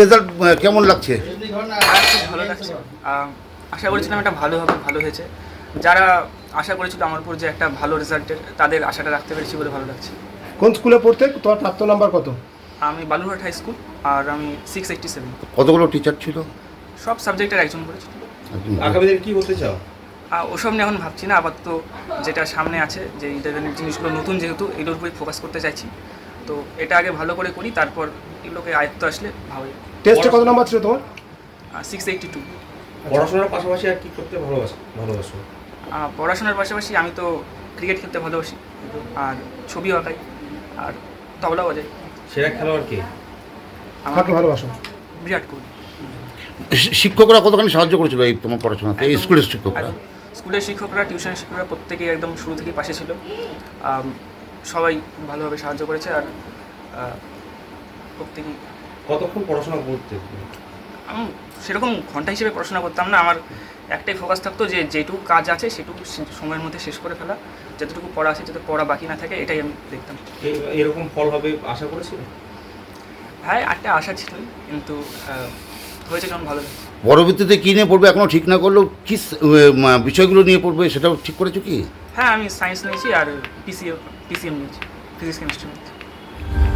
Result কেমন লাগছে? ভালো লাগছে আশা করেছিলাম এটা ভালো হবে ভালো হয়েছে। যারা আশা করেছিল আমার উপর যে একটা ভালো রেজাল্টের তাদের আশাটা রাখতে পেরেছি বলে ভালো লাগছে। কোন স্কুলে পড়তে? তোমার প্রাপ্ত নাম্বার কত? আমি বালুরহাট হাই স্কুল আর আমি সিক্স এইটটি সেভেন কতগুলো টিচার ছিল? সব সাবজেক্টের একজন করেছি আগামী দিনে কি হতে চাও? ওসব নিয়ে এখন ভাবছি না আপাতত যেটা সামনে আছে যে ইন্টারনেট জিনিসগুলো নতুন যেহেতু এগুলোর উপরে ফোকাস করতে চাইছি। তো এটা আগে ভালো করে করি তারপর এগুলোকে আয়ত্ত আসলে ভালো টেস্টে কত নাম্বার ছিল তোমার? সিক্স এইটটি টু পড়াশোনার পাশাপাশি আর কি করতে ভালোবাসো ভালোবাসো? পড়াশোনার পাশাপাশি আমি তো ক্রিকেট খেলতে ভালোবাসি আর ছবি আঁকাই আর তবলা বাজাই। সেরা খেলোয়াড় কে? আমাকে ভালোবাসো? বিরাট কোহলি। শিক্ষকরা কতখানি সাহায্য করেছিল এই তোমার পড়াশোনাতে স্কুলের শিক্ষকরা? স্কুলের শিক্ষকরা টিউশনের শিক্ষকরা প্রত্যেকেই একদম শুরু থেকেই পাশে ছিল। সবাই ভালোভাবে সাহায্য করেছে আর প্রত্যেকেই। কতক্ষণ পড়াশোনা করতে? আমি সেরকম ঘণ্টা হিসেবে পড়াশোনা করতাম না আমার একটাই ফোকাস থাকতো যে যেটুকু কাজ আছে সেটুকু সময়ের মধ্যে শেষ করে ফেলা যতটুকু পড়া আছে যাতে পড়া বাকি না থাকে এটাই আমি দেখতাম। এরকম ফল হবে আশা করেছিলে? হ্যাঁ একটা আশা ছিল কিন্তু হয়েছে যখন ভালো। পরবর্তীতে কী নিয়ে পড়বে এখনও ঠিক না করলেও কী বিষয়গুলো নিয়ে পড়বে সেটাও ঠিক করেছ কি? হ্যাঁ আমি সায়েন্স নিয়েছি আর PCM Busy Unit, Physics Chemistry